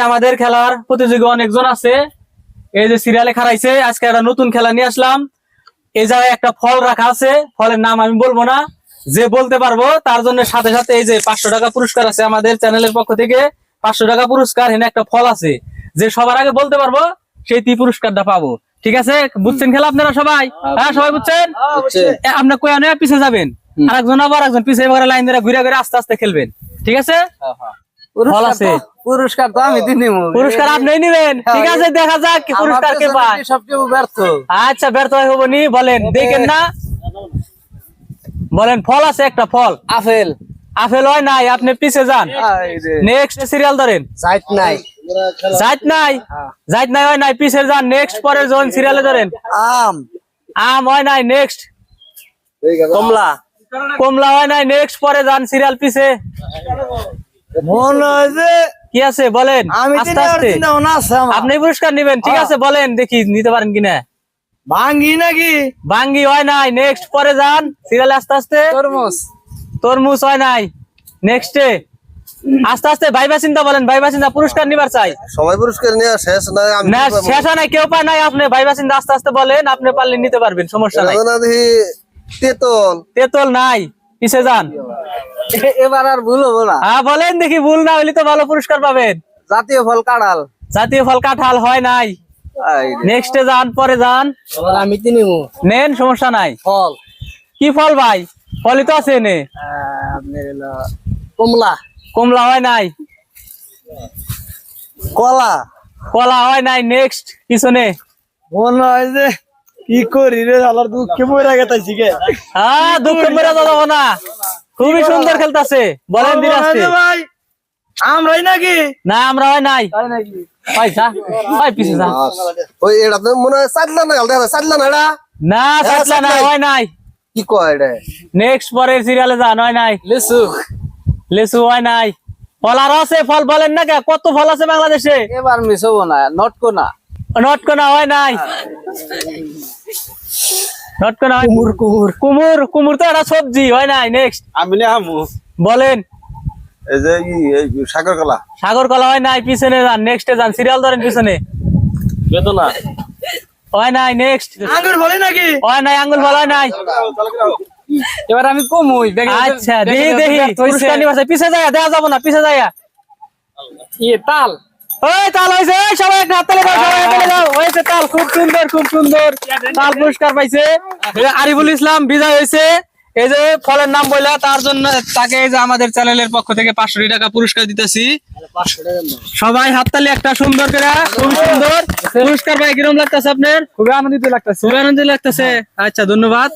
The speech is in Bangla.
আজকে আমাদের খেলার প্রতিযোগী অনেকজন আছে। এই যে সিরিয়ালে খারাইছে আজকে একটা নতুন খেলা নিয়ে আসলাম। এই জায়গায় একটা ফল রাখা আছে ফলের নাম আমি বলব না। যে বলতে পারব তার জন্য সাথে সাথে এই যে পাঁচশো টাকা পুরস্কার আছে আমাদের চ্যানেলের পক্ষ থেকে। পাঁচশো টাকা পুরস্কার এখানে একটা ফল আছে। যে সবার আগে বলতে পারব সেই তি পুরস্কারটা পাবো। ঠিক আছে? বুঝছেন খেলা আপনারা সবাই? হ্যাঁ সবাই বুঝছেন? আপনার কয়া নয় পিছিয়ে যাবেন? আরেকজন আবার একজন পিছিয়ে লাইন ধরে ঘুরে ঘুরে আস্তে আস্তে খেলবেন। ঠিক আছে? ফল আছে। পুরস্কার তো আমি দিন পুরস্কার আপনি নিবেন। ঠিক আছে দেখা যাক পুরস্কার কে পায়। সবচেয়ে ব্যর্থ। আচ্ছা ব্যর্থ হব নি বলেন দেখেন না। বলেন ফল আছে একটা ফল। আপেল। আপেল হয় নাই আপনি পিছে যান। নেক্সট সিরিয়াল ধরেন। সাইট নাই। যাইত নাই? যাইত নাই হয় নাই পিছে যান। নেক্সট পরের জন সিরিয়ালে ধরেন। আম। আম হয় নাই নেক্সট কমলা। কমলা হয় নাই নেক্সট পরে যান সিরিয়াল পিছে। মনে হয় যে কি আছে বলেন? আস্তে আস্তে। আপনি পুরস্কার নিবেন ঠিক আছে বলেন দেখি নিতে পারেন কিনা। ভাঙ্গি নাকি? বাঙ্গি হয় নাই নেক্সট পরে যান। সিরিয়ালে আস্তে আস্তে। তরমুজ। তরমুজ হয় নাই নেক্সটে আস্তে আস্তে ভাইবা চিন্তা বলেন ভাইবা চিন্তা পুরস্কার নিবার চাই। সবাই পুরস্কার নেওয়া শেষ নাই আমি না শেষ হয় নাই কেউ পায় নাই আপনি ভাইবা চিন্তা আস্তে আস্তে বলেন আপনি পারলে নিতে পারবেন সমস্যা নাই। তেতল। তেতল নাই পিছে যান। এবার আর ভুল হব না। হ্যাঁ বলেন দেখি ভুল না হইলে তো ভালো পুরস্কার পাবেন। জাতীয় ফল কাঁড়াল জাতীয় ফল কাঁঠাল হয় নাই। নেক্সটে যান পরে নেন সমস্যা নাই। ফল। কি ফল ভাই? ফলই তো আছে নে কমলা। কমলা হয় নাই। কলা। কলা হয় নাই নেক্সট পিছনে। মনে হয় যে কি করি রে আলার দুঃখে মরে গেতাছি গে। হ্যাঁ দুঃখ মেরে যাব না। খুবই সুন্দর খেলতেছে। বলেন দিন আসতে ভাই? আমরাই নাকি? না আমরা হয় নাই। তাই নাকি? ভাই পিছে যা। ওই এটা তো মনে হয় চাটলা না দেখা চাটলা না এটা? না সাতলা না হয় নাই। কি কয় এটা? নেক্সট পরের সিরিয়ালে যান হয় নাই। লিচু লেসু হয় নাই। ফল আরও আছে ফল বলেন না কে? কত ফল আছে বাংলাদেশে? এবার মিস হব না নটকোনা নটকোনা হয় নাই। হয় কুমুর কুমুর। কুমুর কুমুর তো একটা সবজি হয় নাই নেক্সট আমি না আমু বলেন। এই যে সাগর কলা। সাগর কলা হয় নাই পিছনে যান নেক্সটে যান সিরিয়াল ধরেন পিছনে। বেদনা। হয় নাই নেক্সট আঙ্গুর বলে নাকি? হয় নাই নাই। এবার আমি কমুই আচ্ছা দেখি দেখি পুরস্কার চাই। পিছে যায় দেখা যাব না পিছে যায় ইয়ে তাল। ওই তাল হয়েছে সবাই একটা হাততালি দাও সবাই হাততালি দাও হয়েছে তাল খুব সুন্দর খুব সুন্দর। তাল পুরস্কার পাইছে। আরিফুল ইসলাম বিজয় হয়েছে এই যে ফলের নাম বললা তার জন্য তাকে এই যে আমাদের চ্যানেলের পক্ষ থেকে পাঁচশো টাকা পুরস্কার দিতেছি। সবাই হাততালি একটা সুন্দর করে খুব সুন্দর। পুরস্কার পাই কিরম লাগতেছে আপনার? খুবই আনন্দিত লাগতেছে। খুবই আনন্দ লাগতেছে। আচ্ছা ধন্যবাদ।